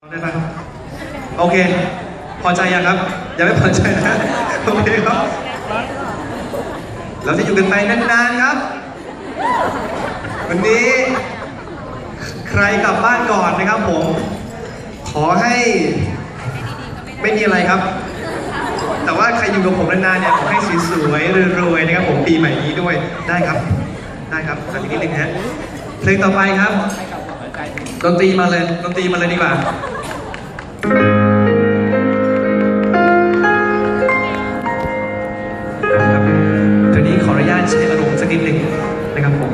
ได้ไหมโอเค พอใจยังครับ ยังไม่พอใจนะโอเคครับ เราจะอยู่กันไปนานๆครับ วันนี้ ใครกลับบ้านก่อนนะครับผม ขอให้ ไม่มีอะไรครับ แต่ว่าใครอยู่กับผมนานๆเนี่ยขอให้สวยๆรวยๆนะครับ ผมปีใหม่นี้ด้วยได้ครับ ได้ครับขออีกนิดนึงฮะเพลงต่อไปครับ ดนตรีมาเลยดนตรีมาเลยดีกว่า เดี๋ยวนี้ขออนุญาตใช้อารมณ์สักนิดหนึ่งนะครับผม